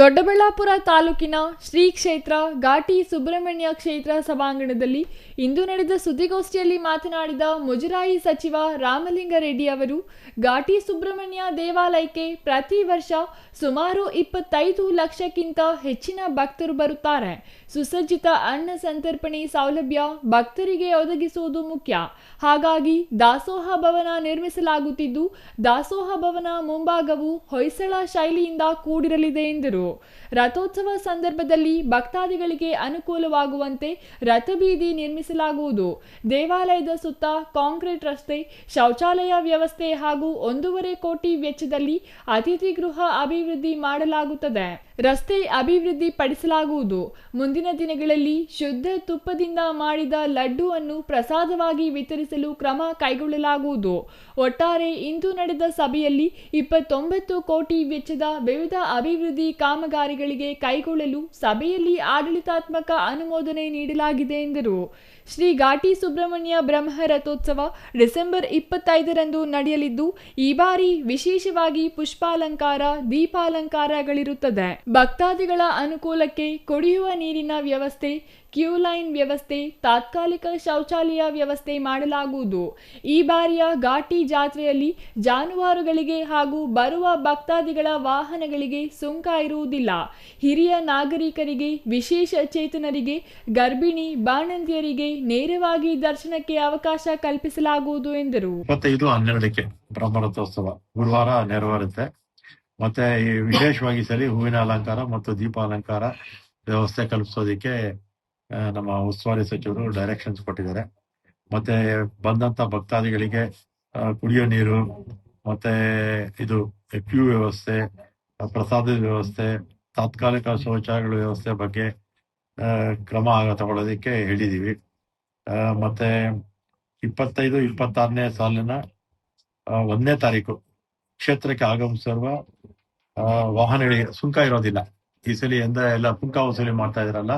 ದೊಡ್ಡಬಳ್ಳಾಪುರ ತಾಲೂಕಿನ ಶ್ರೀ ಕ್ಷೇತ್ರ ಘಾಟಿ ಸುಬ್ರಹ್ಮಣ್ಯ ಕ್ಷೇತ್ರ ಸಭಾಂಗಣದಲ್ಲಿ ಇಂದು ನಡೆದ ಸುದ್ದಿಗೋಷ್ಠಿಯಲ್ಲಿ ಮಾತನಾಡಿದ ಮುಜರಾಯಿ ಸಚಿವ ರಾಮಲಿಂಗಾರೆಡ್ಡಿ ಅವರು, ಘಾಟಿ ಸುಬ್ರಹ್ಮಣ್ಯ ದೇವಾಲಯಕ್ಕೆ ಪ್ರತಿ ವರ್ಷ ಸುಮಾರು ಇಪ್ಪತ್ತೈದು ಲಕ್ಷಕ್ಕಿಂತ ಹೆಚ್ಚಿನ ಭಕ್ತರು ಬರುತ್ತಾರೆ. ಸುಸಜ್ಜಿತ ಅನ್ನ ಸಂತರ್ಪಣೆ ಸೌಲಭ್ಯ ಭಕ್ತರಿಗೆ ಒದಗಿಸುವುದು ಮುಖ್ಯ. ಹಾಗಾಗಿ ದಾಸೋಹ ಭವನ ನಿರ್ಮಿಸಲಾಗುತ್ತಿದ್ದು, ದಾಸೋಹ ಭವನ ಮುಂಭಾಗವು ಹೊಯ್ಸಳ ಶೈಲಿಯಿಂದ ಕೂಡಿರಲಿದೆ ಎಂದರು. ರಥೋತ್ಸವ ಸಂದರ್ಭದಲ್ಲಿ ಭಕ್ತಾದಿಗಳಿಗೆ ಅನುಕೂಲವಾಗುವಂತೆ ರಥಬೀದಿ ನಿರ್ಮಿಸಲಾಗುವುದು. ದೇವಾಲಯದ ಸುತ್ತ ಕಾಂಕ್ರೀಟ್ ರಸ್ತೆ, ಶೌಚಾಲಯ ವ್ಯವಸ್ಥೆ ಹಾಗೂ ಒಂದೂವರೆ ಕೋಟಿ ವೆಚ್ಚದಲ್ಲಿ ಅತಿಥಿ ಗೃಹ ಅಭಿವೃದ್ಧಿ ಮಾಡಲಾಗುತ್ತದೆ. ರಸ್ತೆ ಅಭಿವೃದ್ಧಿ ಪಡಿಸಲಾಗುವುದು. ಮುಂದಿನ ದಿನಗಳಲ್ಲಿ ಶುದ್ಧ ತುಪ್ಪದಿಂದ ಮಾಡಿದ ಲಡ್ಡುವನ್ನು ಪ್ರಸಾದವಾಗಿ ವಿತರಿಸಲು ಕ್ರಮ ಕೈಗೊಳ್ಳಲಾಗುವುದು. ಒಟ್ಟಾರೆ ಇಂದು ನಡೆದ ಸಭೆಯಲ್ಲಿ ಇಪ್ಪತ್ತೊಂಬತ್ತು ಕೋಟಿ ವೆಚ್ಚದ ವಿವಿಧ ಅಭಿವೃದ್ಧಿ ಕಾಮಗಾರಿಗಳಿಗೆ ಕೈಗೊಳ್ಳಲು ಸಭೆಯಲ್ಲಿ ಆಡಳಿತಾತ್ಮಕ ಅನುಮೋದನೆ ನೀಡಲಾಗಿದೆ ಎಂದರು. ಶ್ರೀ ಘಾಟಿ ಸುಬ್ರಹ್ಮಣ್ಯ ಬ್ರಹ್ಮ ರಥೋತ್ಸವ ಡಿಸೆಂಬರ್ ಇಪ್ಪತ್ತೈದರಂದು ನಡೆಯಲಿದ್ದು, ಈ ಬಾರಿ ವಿಶೇಷವಾಗಿ ಪುಷ್ಪಾಲಂಕಾರ, ದೀಪಾಲಂಕಾರಗಳಿರುತ್ತದೆ. ಭಕ್ತಾದಿಗಳ ಅನುಕೂಲಕ್ಕೆ ಕುಡಿಯುವ ನೀರಿನ ವ್ಯವಸ್ಥೆ, ಕ್ಯೂ ಲೈನ್ ವ್ಯವಸ್ಥೆ, ತಾತ್ಕಾಲಿಕ ಶೌಚಾಲಯ ವ್ಯವಸ್ಥೆ ಮಾಡಲಾಗುವುದು. ಈ ಬಾರಿಯ ಘಾಟಿ ಜಾತ್ರೆಯಲ್ಲಿ ಜಾನುವಾರುಗಳಿಗೆ ಹಾಗೂ ಬರುವ ಭಕ್ತಾದಿಗಳ ವಾಹನಗಳಿಗೆ ಸುಂಕ ಇರುವುದಿಲ್ಲ. ಹಿರಿಯ ನಾಗರಿಕರಿಗೆ, ವಿಶೇಷ ಚೇತನರಿಗೆ, ಗರ್ಭಿಣಿ ಬಾಣಂತಿಯರಿಗೆ ನೇರವಾಗಿ ದರ್ಶನಕ್ಕೆ ಅವಕಾಶ ಕಲ್ಪಿಸಲಾಗುವುದು ಎಂದರು. ಇಪ್ಪತ್ತೈದು ಹನ್ನೆರಡಕ್ಕೆ ಬ್ರಹ್ಮರಥೋತ್ಸವ. ಗುರುವಾರ ನೆರವೇರುತ್ತೆ. ಮತ್ತೆ ವಿಶೇಷವಾಗಿ ಸರಿ ಹೂವಿನ ಅಲಂಕಾರ ಮತ್ತು ದೀಪಾಲಂಕಾರ ವ್ಯವಸ್ಥೆ ಕಲ್ಪಿಸೋದಿಕ್ಕೆ ನಮ್ಮ ಉಸ್ತುವಾರಿ ಸಚಿವರು ಡೈರೆಕ್ಷನ್ಸ್ ಕೊಟ್ಟಿದ್ದಾರೆ. ಮತ್ತೆ ಬಂದಂತ ಭಕ್ತಾದಿಗಳಿಗೆ ಕುಡಿಯೋ ನೀರು, ಮತ್ತೆ ಇದು ಕ್ಯೂ ವ್ಯವಸ್ಥೆ ಪ್ರಸಾದದ ವ್ಯವಸ್ಥೆ ತಾತ್ಕಾಲಿಕ ಶೌಚಾಲಯಗಳ ವ್ಯವಸ್ಥೆ ಬಗ್ಗೆ ಕ್ರಮ ತಗೊಳ್ಳೋದಕ್ಕೆ ಹೇಳಿದೀವಿ. ಆ, ಮತ್ತೆ ಇಪ್ಪತ್ತೈದು ಇಪ್ಪತ್ತಾರನೇ ಸಾಲಿನ ಒಂದನೇ ತಾರೀಕು ಕ್ಷೇತ್ರಕ್ಕೆ ಆಗಮಿಸಿರುವ ವಾಹನಗಳಿಗೆ ಸುಂಕ ಇರೋದಿಲ್ಲ. ಈ ಸಲ ಎಂದ ಎಲ್ಲ ಸುಂಕ ವಸೂಲಿ ಮಾಡ್ತಾ ಇದ್ರಲ್ಲ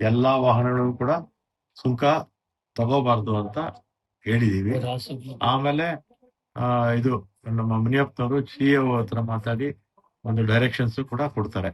ಎಲ್ಲಾ ವಾಹನಗಳು ಕೂಡ ಸುಂಕ ತಗೋಬಾರ್ದು ಅಂತ ಹೇಳಿದೀವಿ. ಆಮೇಲೆ ಆ, ಇದು ನಮ್ಮ ಮುನಿಯಪ್ಪನವರು ಸಿ ಎ ಹತ್ರ ಮಾತಾಡಿ ಒಂದು ಡೈರೆಕ್ಷನ್ಸ್ ಕೂಡ ಕೊಡ್ತಾರೆ.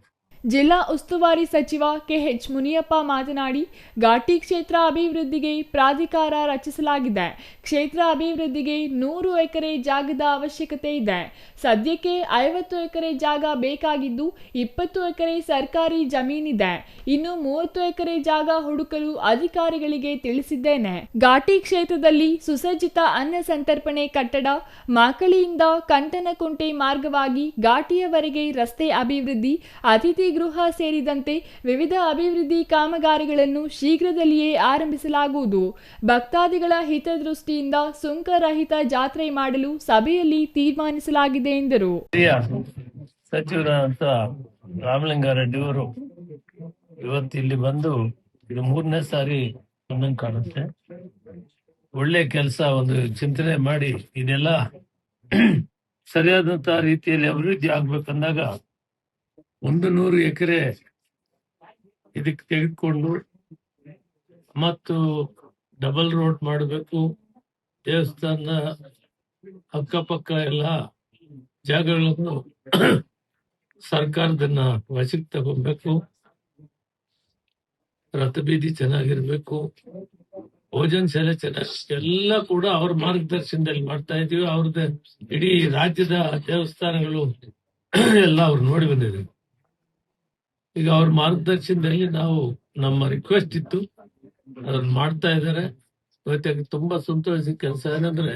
ಜಿಲ್ಲಾ ಉಸ್ತುವಾರಿ ಸಚಿವ ಕೆಎಚ್ ಮುನಿಯಪ್ಪ ಮಾತನಾಡಿ, ಘಾಟಿ ಕ್ಷೇತ್ರ ಅಭಿವೃದ್ಧಿಗೆ ಪ್ರಾಧಿಕಾರ ರಚಿಸಲಾಗಿದೆ. ಕ್ಷೇತ್ರ ಅಭಿವೃದ್ಧಿಗೆ ನೂರು ಎಕರೆ ಜಾಗದ ಅವಶ್ಯಕತೆ ಇದೆ. ಸದ್ಯಕ್ಕೆ ಐವತ್ತು ಎಕರೆ ಜಾಗ ಬೇಕಾಗಿದ್ದು, ಇಪ್ಪತ್ತು ಎಕರೆ ಸರ್ಕಾರಿ ಜಮೀನಿದೆ. ಇನ್ನು ಮೂವತ್ತು ಎಕರೆ ಜಾಗ ಹುಡುಕಲು ಅಧಿಕಾರಿಗಳಿಗೆ ತಿಳಿಸಿದ್ದೇನೆ. ಘಾಟಿ ಕ್ಷೇತ್ರದಲ್ಲಿ ಸುಸಜ್ಜಿತ ಅನ್ನ ಸಂತರ್ಪಣೆ ಕಟ್ಟಡ, ಮಾಕಳಿಯಿಂದ ಕಂಟನಕುಂಟೆ ಮಾರ್ಗವಾಗಿ ಘಾಟಿಯವರೆಗೆ ರಸ್ತೆ ಅಭಿವೃದ್ಧಿ, ಅತಿಥಿ ಗೃಹ ಸೇರಿದಂತೆ ವಿವಿಧ ಅಭಿವೃದ್ಧಿ ಕಾಮಗಾರಿಗಳನ್ನು ಶೀಘ್ರದಲ್ಲಿಯೇ ಆರಂಭಿಸಲಾಗುವುದು. ಭಕ್ತಾದಿಗಳ ಹಿತದೃಷ್ಟಿಯಿಂದ ಸುಂಕರಹಿತ ಜಾತ್ರೆ ಮಾಡಲು ಸಭೆಯಲ್ಲಿ ತೀರ್ಮಾನಿಸಲಾಗಿದೆ ಎಂದರು. ಸಚಿವರಾದಂತ ರಾಮಲಿಂಗಾರೆಡ್ಡಿ ಅವರು ಇವತ್ತು ಇಲ್ಲಿ ಬಂದು ಇದು ಮೂರನೇ ಸಾರಿ ಕಾಣುತ್ತೆ. ಒಳ್ಳೆ ಕೆಲಸ, ಒಂದು ಚಿಂತನೆ ಮಾಡಿ ಇದೆಲ್ಲ ಸರಿಯಾದಂತ ರೀತಿಯಲ್ಲಿ ಅಭಿವೃದ್ಧಿ ಆಗ್ಬೇಕಂದಾಗ ಒಂದು ನೂರು ಎಕರೆ ಇದಕ್ಕೆ ತೆಗೆದುಕೊಂಡು ಮತ್ತು ಡಬಲ್ ರೋಡ್ ಮಾಡಬೇಕು. ದೇವಸ್ಥಾನ ಅಕ್ಕಪಕ್ಕ ಎಲ್ಲ ಜಾಗಗಳನ್ನು ಸರ್ಕಾರದನ್ನ ವಶಕ್ಕೆ ತಗೊಬೇಕು. ರಥಬೀದಿ ಚೆನ್ನಾಗಿರ್ಬೇಕು. ಭೋಜನ ಶಾಲೆ ಚೆನ್ನಾಗಿ ಎಲ್ಲ ಕೂಡ ಅವ್ರ ಮಾರ್ಗದರ್ಶನದಲ್ಲಿ ಮಾಡ್ತಾ ಇದೀವಿ. ಅವ್ರದ್ದು ಇಡೀ ರಾಜ್ಯದ ದೇವಸ್ಥಾನಗಳು ಎಲ್ಲ ಅವ್ರು ನೋಡಿ ಬಂದಿದ್ದಾರೆ. ಈಗ ಅವ್ರ ಮಾರ್ಗದರ್ಶನದಲ್ಲಿ ನಾವು ನಮ್ಮ ರಿಕ್ವೆಸ್ಟ್ ಇತ್ತು. ಅದನ್ನ ಮಾಡ್ತಾ ಇದ್ದಾರೆ. ತುಂಬಾ ಸಂತೋಷ ಕೆಲಸ ಏನಂದ್ರೆ,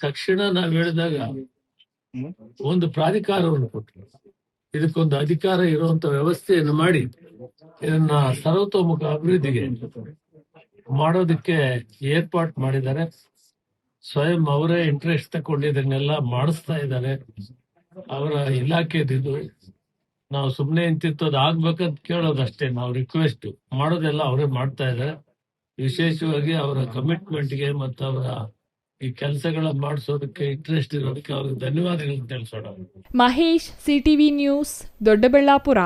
ತಕ್ಷಣ ನಾವ್ ಹೇಳಿದಾಗ ಒಂದು ಪ್ರಾಧಿಕಾರವನ್ನು ಕೊಟ್ಟರು ಇದಕ್ಕೊಂದು ಅಧಿಕಾರ ಇರುವಂತ ವ್ಯವಸ್ಥೆಯನ್ನು ಮಾಡಿ ಇದನ್ನ ಸರ್ವತೋಮುಖ ಅಭಿವೃದ್ಧಿಗೆ ಮಾಡೋದಕ್ಕೆ ಏರ್ಪಾಟ್ ಮಾಡಿದ್ದಾರೆ. ಸ್ವಯಂ ಅವರೇ ಇಂಟ್ರೆಸ್ಟ್ ತಕೊಂಡು ಇದನ್ನೆಲ್ಲ ಮಾಡಿಸ್ತಾ ಇದ್ದಾರೆ. ಅವರ ಇಲಾಖೆದಿದು ನಾವು ಸುಮ್ನೆ ಇಂತಿತ್ತು ಅದು ಆಗ್ಬೇಕಂತ ಕೇಳೋದಷ್ಟೇ ನಾವು ರಿಕ್ವೆಸ್ಟ್ ಮಾಡೋದೆಲ್ಲ ಅವರೇ ಮಾಡ್ತಾ ಇದ್ದಾರೆ. ವಿಶೇಷವಾಗಿ ಅವರ ಕಮಿಟ್ಮೆಂಟ್ಗೆ ಮತ್ತು ಅವರ ಈ ಕೆಲಸಗಳ ಮಾಡಿಸೋದಕ್ಕೆ ಇಂಟ್ರೆಸ್ಟ್ ಇರೋದಕ್ಕೆ ಅವ್ರಿಗೆ ಧನ್ಯವಾದಗಳನ್ನು ತಿಳಿಸೋಣ. Mahesh CTV news Doddaballapura.